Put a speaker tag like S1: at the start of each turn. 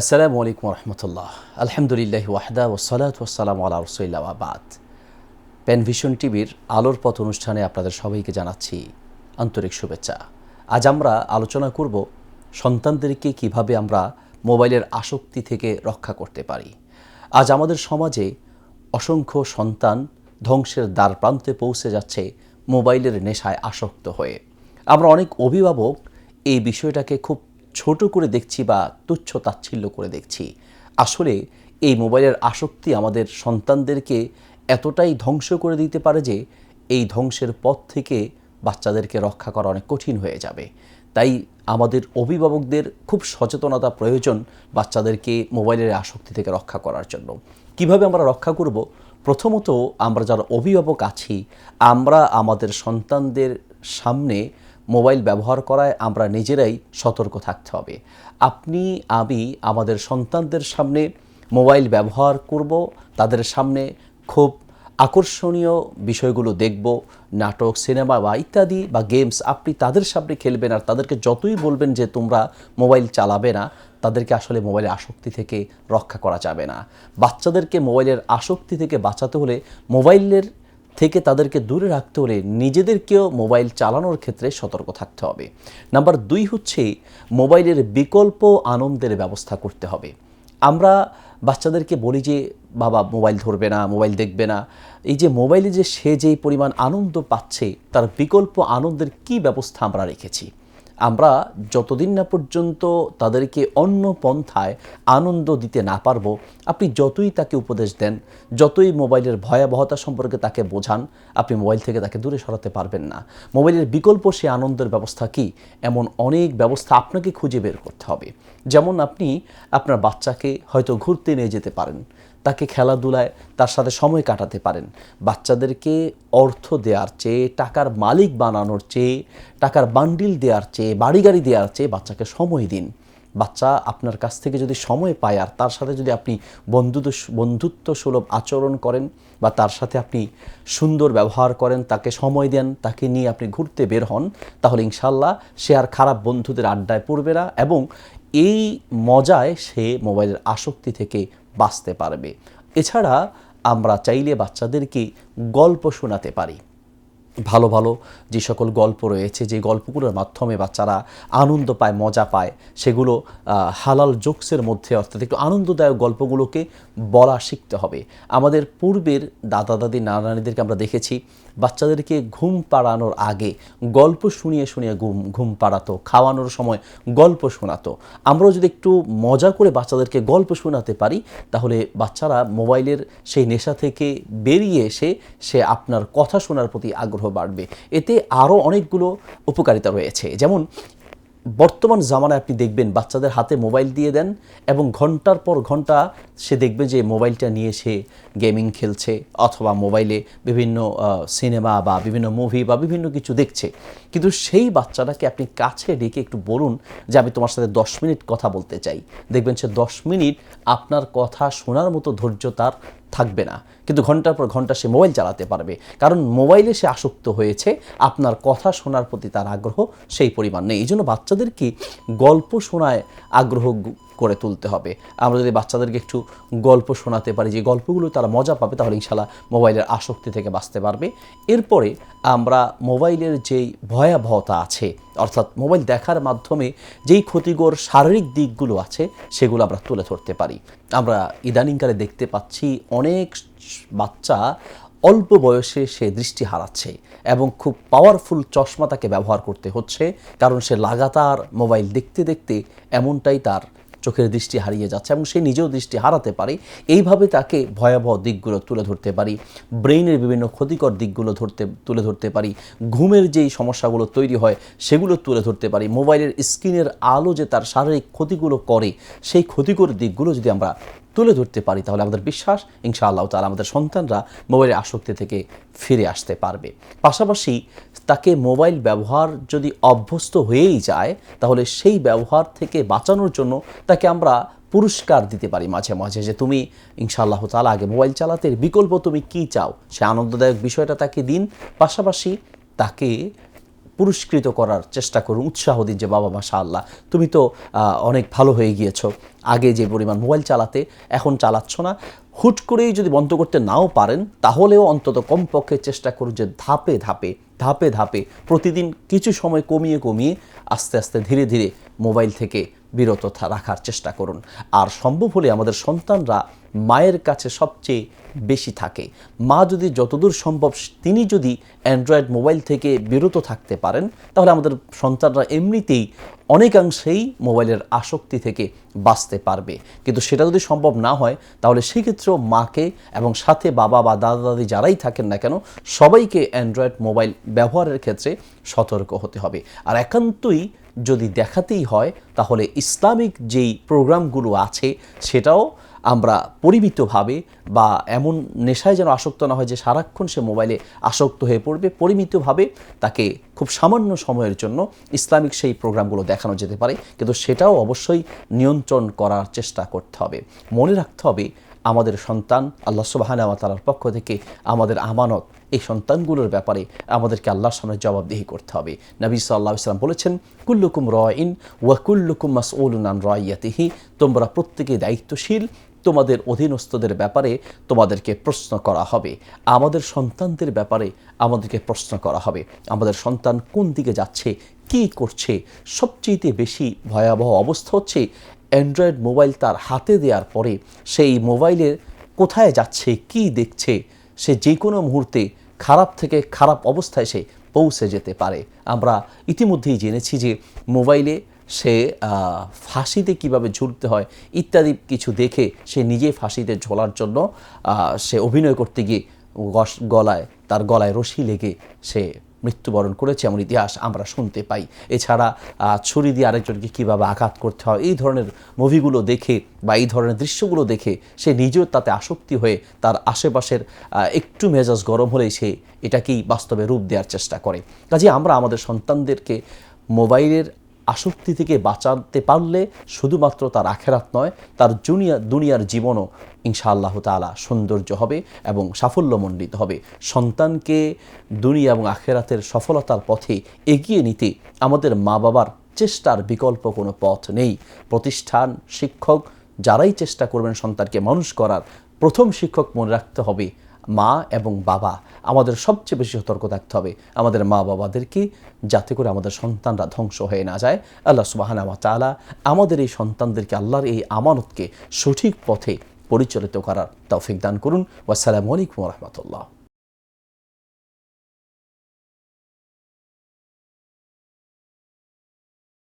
S1: আসসালামু আলাইকুম রহমতুল্লাহ আলহামদুলিল্লাহ ওয়াহদা ওসালাত ওসালাম আল্লাহ রসুল্লাহ আবাদ পেনভিশন টিভির আলোর পথ অনুষ্ঠানে আপনাদের সবাইকে জানাচ্ছি আন্তরিক শুভেচ্ছা। আজ আমরা আলোচনা করব সন্তানদেরকে কীভাবে আমরা মোবাইলের আসক্তি থেকে রক্ষা করতে পারি। আজ আমাদের সমাজে অসংখ্য সন্তান ধ্বংসের দ্বার প্রান্তে পৌঁছে যাচ্ছে মোবাইলের নেশায় আসক্ত হয়ে। আমরা অনেক অভিভাবক এই বিষয়টাকে খুব ছোট করে দেখছি বা তুচ্ছ তাচ্ছিল্য করে দেখছি। আসলে এই মোবাইলের আসক্তি আমাদের সন্তানদেরকে এতটাই ধ্বংস করে দিতে পারে যে এই ধ্বংসের পথ থেকে বাচ্চাদেরকে রক্ষা করা অনেক কঠিন হয়ে যাবে। তাই আমাদের অভিভাবকদের খুব সচেতনতা প্রয়োজন বাচ্চাদেরকে মোবাইলের আসক্তি থেকে রক্ষা করার জন্য। কীভাবে আমরা রক্ষা করব? প্রথমত আমরা যারা অভিভাবক আছি, আমরা আমাদের সন্তানদের সামনে মোবাইল ব্যবহার করায় আমরা নিজেরাই সতর্ক থাকতে হবে। আপনি, আমি, আমাদের সন্তানদের সামনে মোবাইল ব্যবহার করব, তাদের সামনে খুব আকর্ষণীয় বিষয়গুলো দেখব, নাটক, সিনেমা বা ইত্যাদি বা গেমস আপনি তাদের সামনে খেলবেন আর তাদেরকে যতই বলবেন যে তোমরা মোবাইল চালাবে না, তাদেরকে আসলে মোবাইলের আসক্তি থেকে রক্ষা করা যাবে না। বাচ্চাদেরকে মোবাইলের আসক্তি থেকে বাঁচাতে হলে মোবাইলের থেকে তাদেরকে দূরে রাখতে হলে নিজেদেরকেও মোবাইল চালানোর ক্ষেত্রে সতর্ক থাকতে হবে। নাম্বার দুই হচ্ছে, মোবাইলের বিকল্প আনন্দের ব্যবস্থা করতে হবে। আমরা বাচ্চাদেরকে বলি যে, বাবা, মোবাইল ধরবে না, মোবাইল দেখবে না। এই যে মোবাইলে যে সে যেই পরিমাণ আনন্দ পাচ্ছে, তার বিকল্প আনন্দের কি ব্যবস্থা আমরা রেখেছি? আমরা যতদিন না পর্যন্ত তাদেরকে অন্য পন্থায় আনন্দ দিতে না পারব, আপনি যতই তাকে উপদেশ দেন, যতই মোবাইলের ভয়াবহতা সম্পর্কে তাকে বোঝান, আপনি মোবাইল থেকে তাকে দূরে সরাতে পারবেন না। মোবাইলের বিকল্প সে আনন্দের ব্যবস্থা কি? এমন অনেক ব্যবস্থা আপনাকে খুঁজে বের করতে হবে। যেমন আপনি আপনার বাচ্চাকে হয়তো ঘুরতে নিয়ে যেতে পারেন। তাকে খেলাধুলায় তার সাথে সময় কাটাতে পারেন। বাচ্চাদেরকে অর্থ দেওয়ার চেয়ে, টাকার মালিক বানানোর চেয়ে, টাকার বান্ডিল দেওয়ার চেয়ে বাড়ি গাড়ি দেওয়ার চেয়ে বাচ্চাকে সময় দিন। বাচ্চা আপনার কাছ থেকে যদি সময় পায় আর তার সাথে যদি আপনি বন্ধুত্ব বন্ধুত্ব সুলভ আচরণ করেন বা তার সাথে আপনি সুন্দর ব্যবহার করেন, তাকে সময় দেন, তাকে নিয়ে আপনি ঘুরতে বের হন, তাহলে ইনশাল্লাহ সে আর খারাপ বন্ধুদের আড্ডায় পড়বে না এবং এই মজায় সে মোবাইলের আসক্তি থেকে বাঁচতে পারবে। এছাড়া আমরা চাইলে বাচ্চাদেরকে গল্প শোনাতে পারি। ভালো ভালো যে সকল গল্প রয়েছে, যে গল্পগুলোর মাধ্যমে বাচ্চারা আনন্দ পায়, মজা পায়, সেগুলো হালাল জোকসের মধ্যে অর্থাৎ একটু আনন্দদায়ক গল্পগুলোকে বলা শিখতে হবে। আমাদের পূর্বের দাদা, দাদি, নানা, নানিদেরকে আমরা দেখেছি বাচ্চাদেরকে ঘুম পাড়ানোর আগে গল্প শুনিয়ে শুনিয়ে ঘুম ঘুম পাড়াতো, খাওয়ানোর সময় গল্প শোনাতো। আমরাও যদি একটু মজা করে বাচ্চাদেরকে গল্প শোনাতে পারি, তাহলে বাচ্চারা মোবাইলের সেই নেশা থেকে বেরিয়ে এসে সে আপনার কথা শোনার প্রতি আগ্রহ বাড়বে। এতে আরও অনেকগুলো উপকারিতা রয়েছে। যেমন বর্তমান জামানায় আপনি দেখবেন বাচ্চাদের হাতে মোবাইল দিয়ে দেন এবং ঘণ্টার পর ঘণ্টা সে দেখবে যে মোবাইলটা নিয়ে সে গেমিং খেলছে অথবা মোবাইলে বিভিন্ন সিনেমা বা বিভিন্ন মুভি বা বিভিন্ন কিছু দেখছে। কিন্তু সেই বাচ্চাটাকে আপনি কাছে ডেকে একটু বলুন যে আমি তোমার সাথে দশ মিনিট কথা বলতে চাই। দেখবেন সে দশ মিনিট আপনার কথা শোনার মতো ধৈর্য তার থাকবে না। কিন্তু ঘণ্টার পর ঘণ্টা সে মোবাইল চালাতে পারবে। কারণ মোবাইলে সে আসক্ত হয়েছে, আপনার কথা শোনার প্রতি তার আগ্রহ সেই পরিমাণ নেই। এই জন্য বাচ্চাদেরকে গল্প শোনায় আগ্রহ করে তুলতে হবে। আমরা যদি বাচ্চাদেরকে একটু গল্প শোনাতে পারি, যে গল্পগুলো তারা মজা পাবে, তাহলে ইনশাল্লাহ মোবাইলের আসক্তি থেকে বাঁচতে পারবে। এরপরে আমরা মোবাইলের যেই ভয়াবহতা আছে, অর্থাৎ মোবাইল দেখার মাধ্যমে যেই ক্ষতিকর শারীরিক দিকগুলো আছে, সেগুলো আমরা তুলে ধরতে পারি। আমরা ইদানিংকালে দেখতে পাচ্ছি অনেক বাচ্চা অল্প বয়সে সে দৃষ্টি হারাচ্ছে এবং খুব পাওয়ারফুল চশমা তাকে ব্যবহার করতে হচ্ছে, কারণ সে লাগাতার মোবাইল দেখতে দেখতে এমনটাই তার চোখের দৃষ্টি হারিয়ে যাচ্ছে এবং সে নিজেও দৃষ্টি হারাতে পারে। এইভাবে তাকে ভয়াবহ দিকগুলো তুলে ধরতে পারি। ব্রেইনের বিভিন্ন ক্ষতিকর দিকগুলো ধরতে, তুলে ধরতে পারি। ঘুমের যেই সমস্যাগুলো তৈরি হয়, সেগুলো তুলে ধরতে পারি। মোবাইলের স্ক্রিনের আলো যে তার শারীরিক ক্ষতিগুলো করে, সেই ক্ষতিকর দিকগুলো যদি আমরা তুলে ধরতে পারি, তাহলে আমাদের বিশ্বাস, ইনশাআল্লাহ তাহলে আমাদের সন্তানরা মোবাইলের আসক্তি থেকে ফিরে আসতে পারবে। পাশাপাশি তাকে মোবাইল ব্যবহার যদি অভ্যস্ত হয়েই যায়, তাহলে সেই ব্যবহার থেকে বাঁচানোর জন্য তাকে আমরা পুরস্কার দিতে পারি মাঝে মাঝে যে তুমি ইনশাআল্লাহ তালা আগে মোবাইল চালাতে বিকল্প তুমি কি চাও? সে আনন্দদায়ক বিষয়টা তাকে দিন। পাশাপাশি তাকে পুরস্কৃত করার চেষ্টা করুন, উৎসাহ দিন যে, বাবা মাশা আল্লাহ তুমি তো অনেক ভালো হয়ে গিয়েছো। আগে যে পরিমাণ মোবাইল চালাতে, এখন চালাচ্ছ না। হুট করেই যদি বন্ধ করতে নাও পারেন, তাহলেও অন্তত কমপক্ষে চেষ্টা করুন যে, ধাপে ধাপে ধাপে ধাপে প্রতিদিন কিছু সময় কমিয়ে কমিয়ে আস্তে আস্তে ধীরে ধীরে মোবাইল থেকে বিরত রাখার চেষ্টা করুন। আর সম্ভব হলে আমাদের সন্তানরা মায়ের কাছে সবচেয়ে বেশি থাকে। মা যদি যতদূর সম্ভব তিনি যদি অ্যান্ড্রয়েড মোবাইল থেকে বিরত থাকতে পারেন, তাহলে আমাদের সন্তানরা এমনিতেই অনেকাংশেই মোবাইলের আসক্তি থেকে বাঁচতে পারবে। কিন্তু সেটা যদি সম্ভব না হয়, তাহলে সেক্ষেত্রেও মাকে এবং সাথে বাবা বা দাদা দাদি যারাই থাকেন না কেন, সবাইকে অ্যান্ড্রয়েড মোবাইল ব্যবহারের ক্ষেত্রে সতর্ক হতে হবে। আর একান্তই যদি দেখাতেই হয়, তাহলে ইসলামিক যেই প্রোগ্রামগুলো আছে, সেটাও আমরা পরিমিতভাবে বা এমন নেশায় যেন আসক্ত না হয় যে সারাক্ষণ সে মোবাইলে আসক্ত হয়ে পড়বে, পরিমিতভাবে তাকে খুব সামান্য সময়ের জন্য ইসলামিক সেই প্রোগ্রামগুলো দেখানো যেতে পারে। কিন্তু সেটাও অবশ্যই নিয়ন্ত্রণ করার চেষ্টা করতে হবে। মনে রাখতে হবে, আমাদের সন্তান আল্লাহ সুবাহানা তালার পক্ষ থেকে আমাদের আমানত এই সন্তানগুলোর ব্যাপারে আমাদেরকে আল্লাহর সামনে জবাবদিহি করতে হবে। নবী সাল্লাহ ইসলাম বলেছেন, কুল্লুকুম রয়িন ওয়া কুল্লুকুম মাসউলুন আন রয়াতিহি তোমরা প্রত্যেকে দায়িত্বশীল, তোমাদের অধীনস্থদের ব্যাপারে তোমাদেরকে প্রশ্ন করা হবে। আমাদের সন্তানদের ব্যাপারে আমাদেরকে প্রশ্ন করা হবে। আমাদের সন্তান কোন দিকে যাচ্ছে, কী করছে সবচেয়ে বেশি ভয়াবহ অবস্থা হচ্ছে অ্যান্ড্রয়েড মোবাইল তার হাতে দেওয়ার পরে, সেই মোবাইলের কোথায় যাচ্ছে, কি দেখছে, সে যে কোনো মুহূর্তে খারাপ থেকে খারাপ অবস্থায় সে পৌঁছে যেতে পারে। আমরা ইতিমধ্যেই জেনেছি যে মোবাইলে সে ফাঁসিতে কীভাবে ঝুলতে হয় ইত্যাদি কিছু দেখে সে নিজে ফাঁসিতে ঝোলার জন্য সে অভিনয় করতে গিয়ে গলায়, তার গলায় রশি লেগে সে মৃত্যুবরণ করেছে এমন ইতিহাস আমরা শুনতে পাই। এছাড়া ছুরি দিয়ে আরেকজনকে কীভাবে আঘাত করতে হয়, এই ধরনের মুভিগুলো দেখে বা এই ধরনের দৃশ্যগুলো দেখে সে নিজেও তাতে আসক্তি হয়ে তার আশেপাশের একটু মেজাজ গরম হলেই সে এটাকেই বাস্তবে রূপ দেওয়ার চেষ্টা করে। কাজে আমরা আমাদের সন্তানদেরকে মোবাইলের আসক্তি থেকে বাঁচাতে পারলে শুধুমাত্র তার আখেরাত নয়, তার জুনিয়া দুনিয়ার জীবনও ইনশাআল্লাহ তালা সৌন্দর্য হবে এবং সাফল্যমণ্ডিত হবে। সন্তানকে দুনিয়া এবং আখেরাতের সফলতার পথে এগিয়ে নিতে আমাদের মা বাবার চেষ্টার বিকল্প কোনো পথ নেই। প্রতিষ্ঠান, শিক্ষক, যারাই চেষ্টা করবেন সন্তানকে মানুষ করার, প্রথম শিক্ষক মনে রাখতে হবে মা এবং বাবা। আমাদের সবচেয়ে বেশি সতর্ক থাকতে হবে। আমাদের মা বাবাদেরকে যাতে করে আমাদের সন্তানরা ধ্বংস হয়ে না যায়। আল্লাহ সুবাহানা তালা আমাদের এই সন্তানদেরকে আল্লাহর এই আমানতকে সঠিক পথে পরিচালিত করার তৌফিক দান করুন। ওয়াসালামু আলাইকুম রহমতুল্লাহ।